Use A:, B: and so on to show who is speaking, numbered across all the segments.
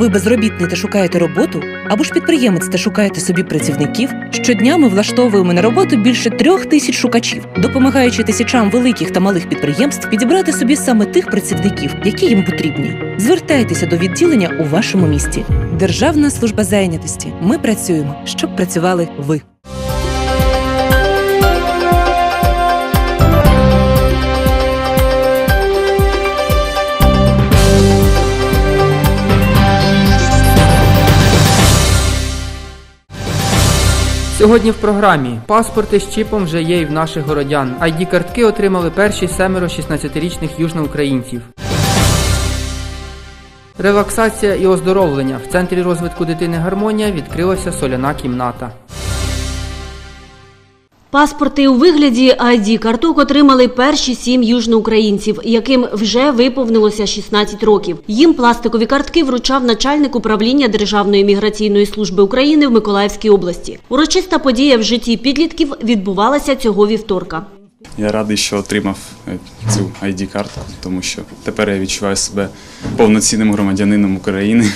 A: Ви безробітний та шукаєте роботу, або ж підприємець та шукаєте собі працівників. Щодня ми влаштовуємо на роботу більше трьох тисяч шукачів, допомагаючи тисячам великих та малих підприємств підібрати собі саме тих працівників, які їм потрібні. Звертайтеся до відділення у вашому місті. Державна служба зайнятості. Ми працюємо, щоб працювали ви.
B: Сьогодні в програмі паспорти з чіпом вже є і в наших городян. id картки отримали перші семеро 16-річних южноукраїнців. Релаксація і оздоровлення. В центрі розвитку дитини Гармонія відкрилася соляна кімната.
C: Паспорти у вигляді id карток отримали перші сім южноукраїнців, яким вже виповнилося 16 років. Їм пластикові картки вручав начальник управління Державної міграційної служби України в Миколаївській області. Урочиста подія в житті підлітків відбувалася цього вівторка.
D: Я радий, що отримав е, цю id картку тому що тепер я відчуваю себе повноцінним громадянином України.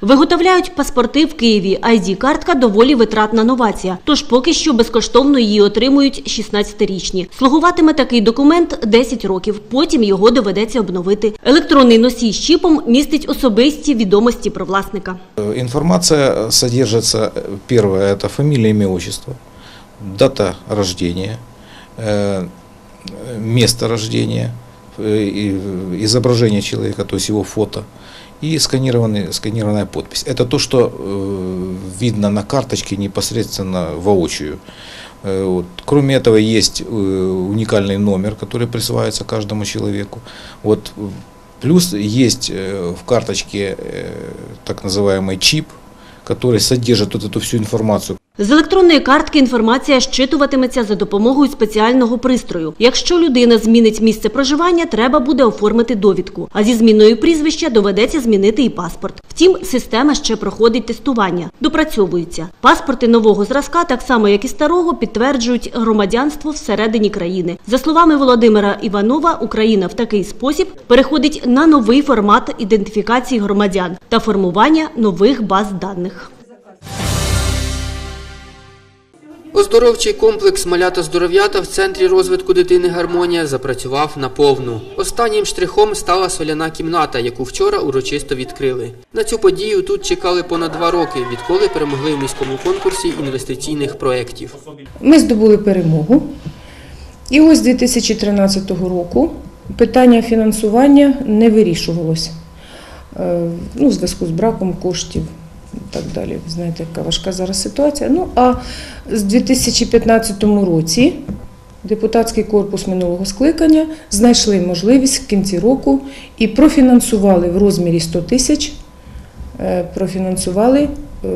C: Виготовляють паспорти в Києві. id картка доволі витратна новація. Тож поки що безкоштовно її отримують 16-річні. Слугуватиме такий документ 10 років. Потім його доведеться обновити. Електронний носій з чіпом містить особисті відомості про власника.
E: Э, Информация содержится, э, первое, это фамилия, имя, отчество, дата рождения, э, место рождения, э, и, э, изображение человека, то есть его фото, и сканированный, сканированная подпись. Это то, что э, видно на карточке непосредственно воочию. Э, вот. Кроме этого, есть э, уникальный номер, который присваивается каждому человеку. Вот. э, Плюс есть э, в карточке э, так называемый чип, который содержит вот эту всю информацию.
C: З електронної картки інформація щитуватиметься за допомогою спеціального пристрою. Якщо людина змінить місце проживання, треба буде оформити довідку. А зі зміною прізвища доведеться змінити і паспорт. Втім, система ще проходить тестування, допрацьовується. Паспорти нового зразка, так само як і старого, підтверджують громадянство всередині країни. За словами Володимира Іванова, Україна в такий спосіб переходить на новий формат ідентифікації громадян та формування нових баз даних.
B: Оздоровчий комплекс Малята здоров'ята в центрі розвитку дитини Гармонія запрацював наповну. Останнім штрихом стала соляна кімната, яку вчора урочисто відкрили. На цю подію тут чекали понад два роки, відколи перемогли в міському конкурсі інвестиційних проєктів.
F: Ми здобули перемогу. І ось з 2013 року питання фінансування не вирішувалося. Е, Ну, в зв'язку з браком коштів так далі. Ви знаєте, яка важка зараз ситуація. Ну, а з 2015 році депутатський корпус минулого скликання знайшли можливість в кінці року і профінансували в розмірі 100 тисяч е, профінансували е,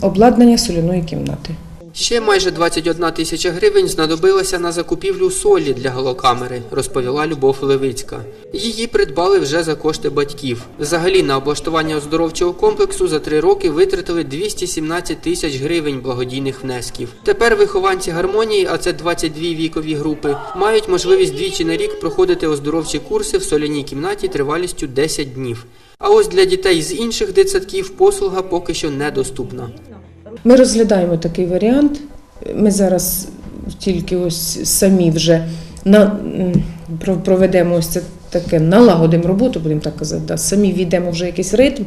F: обладнання соляної кімнати.
B: Ще майже 21 тисяча гривень знадобилося на закупівлю солі для голокамери, розповіла Любов Левицька. Її придбали вже за кошти батьків. Взагалі на облаштування оздоровчого комплексу за три роки витратили 217 тисяч гривень благодійних внесків. Тепер вихованці гармонії, а це 22 вікові групи, мають можливість двічі на рік проходити оздоровчі курси в соляній кімнаті тривалістю 10 днів. А ось для дітей з інших дитсадків послуга поки що недоступна.
F: Ми розглядаємо такий варіант. Ми зараз тільки ось самі вже на, проведемо ось це таке, налагодимо роботу, будемо так казати. Да. Самі війдемо вже якийсь ритм,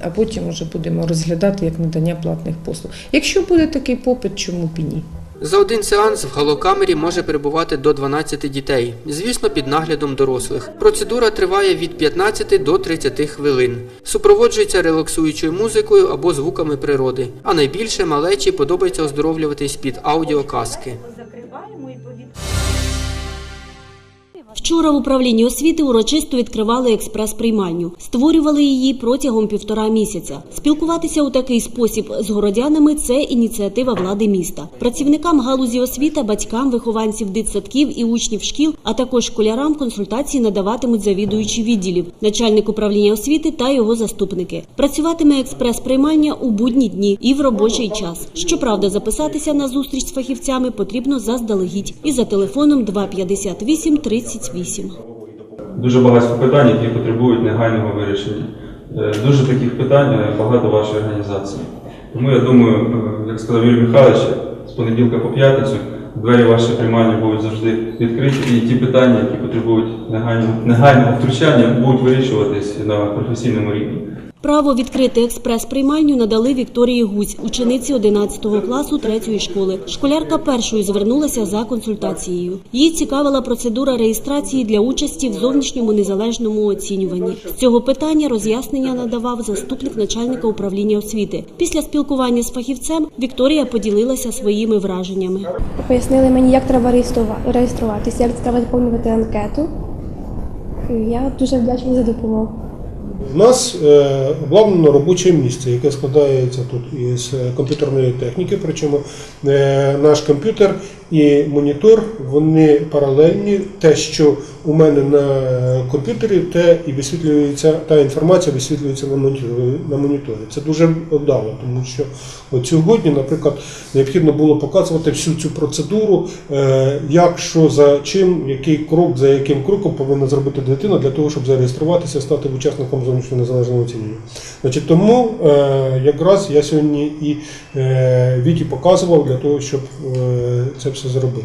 F: а потім вже будемо розглядати як надання платних послуг. Якщо буде такий попит, чому б і ні?
B: За один сеанс в галокамері може перебувати до 12 дітей, звісно, під наглядом дорослих. Процедура триває від 15 до 30 хвилин. Супроводжується релаксуючою музикою або звуками природи. А найбільше малечі подобається оздоровлюватись під аудіоказки.
C: Вчора в управлінні освіти урочисто відкривали експрес-приймальню. Створювали її протягом півтора місяця. Спілкуватися у такий спосіб з городянами це ініціатива влади міста. Працівникам галузі освіти, батькам, вихованців дитсадків і учнів шкіл, а також школярам консультації надаватимуть завідуючі відділів, начальник управління освіти та його заступники. Працюватиме експрес-приймальня у будні дні і в робочий час. Щоправда, записатися на зустріч з фахівцями потрібно заздалегідь і за телефоном 258 38.
G: Дуже багато питань, які потребують негайного вирішення. е, дуже таких питань е, багато вашої організації. Тому я думаю, е, як сказав Юрій Михайлович, з понеділка по п'ятницю двері вашої приймальні будуть завжди відкриті, і ті питання, які потребують негайного, негайного втручання, будуть вирішуватись на професійному рівні.
C: Право відкрити експрес-приймальню надали Вікторії Гуць, учениці 11 класу 3 школи. Школярка першою звернулася за консультацією. Її цікавила процедура реєстрації для участі в зовнішньому незалежному оцінюванні. З цього питання роз'яснення надавав заступник начальника управління освіти. Після спілкування з фахівцем Вікторія поділилася своїми враженнями.
H: Пояснили мені, як треба реєструва- реєструватися, як треба заповнювати анкету. Я дуже вдячна за допомогу.
I: У нас е, обладнано робоче місце, яке складається тут із е, комп'ютерної техніки. Причому е, наш комп'ютер і монітор вони паралельні. Те, що у мене на комп'ютері, те і висвітлюється, та інформація висвітлюється на моніторі. Це дуже вдало, тому що от сьогодні, наприклад, необхідно було показувати всю цю процедуру, як що за чим, який крок за яким кроком повинна зробити дитина для того, щоб зареєструватися, стати учасником зовнішнього незалежного оцінювання. Значить, тому е, якраз я сьогодні і е, Віті показував для того, щоб е, це все зробити.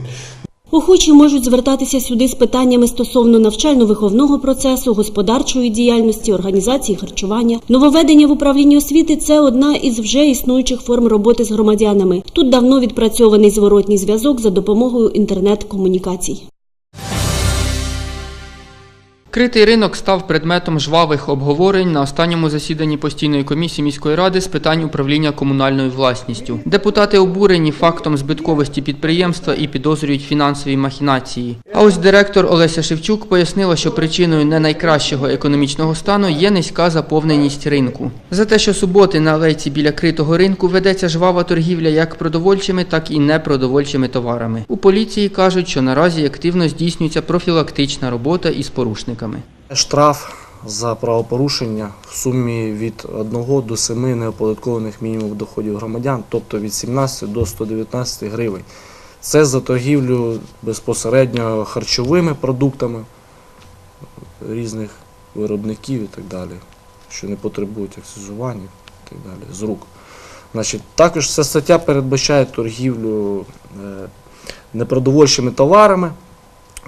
C: Охочі можуть звертатися сюди з питаннями стосовно навчально-виховного процесу, господарчої діяльності, організації харчування. Нововведення в управлінні освіти це одна із вже існуючих форм роботи з громадянами. Тут давно відпрацьований зворотній зв'язок за допомогою інтернет-комунікацій.
B: Критий ринок став предметом жвавих обговорень на останньому засіданні постійної комісії міської ради з питань управління комунальною власністю. Депутати обурені фактом збитковості підприємства і підозрюють фінансові махінації. А ось директор Олеся Шевчук пояснила, що причиною не найкращого економічного стану є низька заповненість ринку. За те, що суботи на алейці біля критого ринку ведеться жвава торгівля як продовольчими, так і непродовольчими товарами. У поліції кажуть, що наразі активно здійснюється профілактична робота із порушниками.
J: Штраф за правопорушення в сумі від 1 до 7 неоподаткованих мінімумів доходів громадян, тобто від 17 до 119 гривень. Це за торгівлю безпосередньо харчовими продуктами різних виробників і так далі, що не потребують акцизування і так далі з рук. Значить, також ця стаття передбачає торгівлю е, непродовольчими товарами,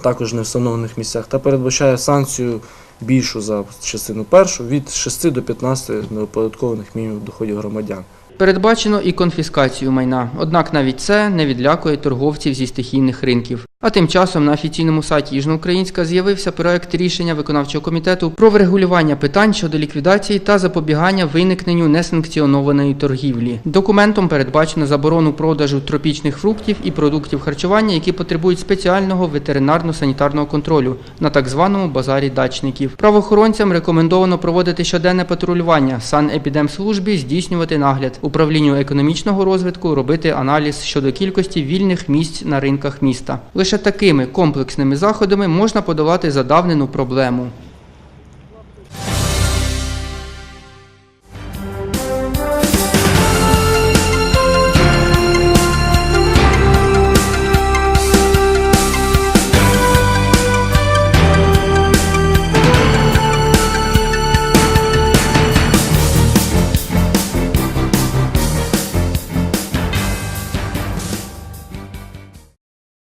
J: також не встановлених місцях, та передбачає санкцію більшу за частину першу від 6 до 15 неоподаткованих мінімумів доходів громадян.
B: Передбачено і конфіскацію майна, однак навіть це не відлякує торговців зі стихійних ринків. А тим часом на офіційному сайті Южноукраїнська з'явився проект рішення виконавчого комітету про врегулювання питань щодо ліквідації та запобігання виникненню несанкціонованої торгівлі. Документом передбачено заборону продажу тропічних фруктів і продуктів харчування, які потребують спеціального ветеринарно-санітарного контролю на так званому базарі дачників. Правоохоронцям рекомендовано проводити щоденне патрулювання, санепідемслужбі здійснювати нагляд, управлінню економічного розвитку робити аналіз щодо кількості вільних місць на ринках міста. Лише такими комплексними заходами можна подолати задавнену проблему.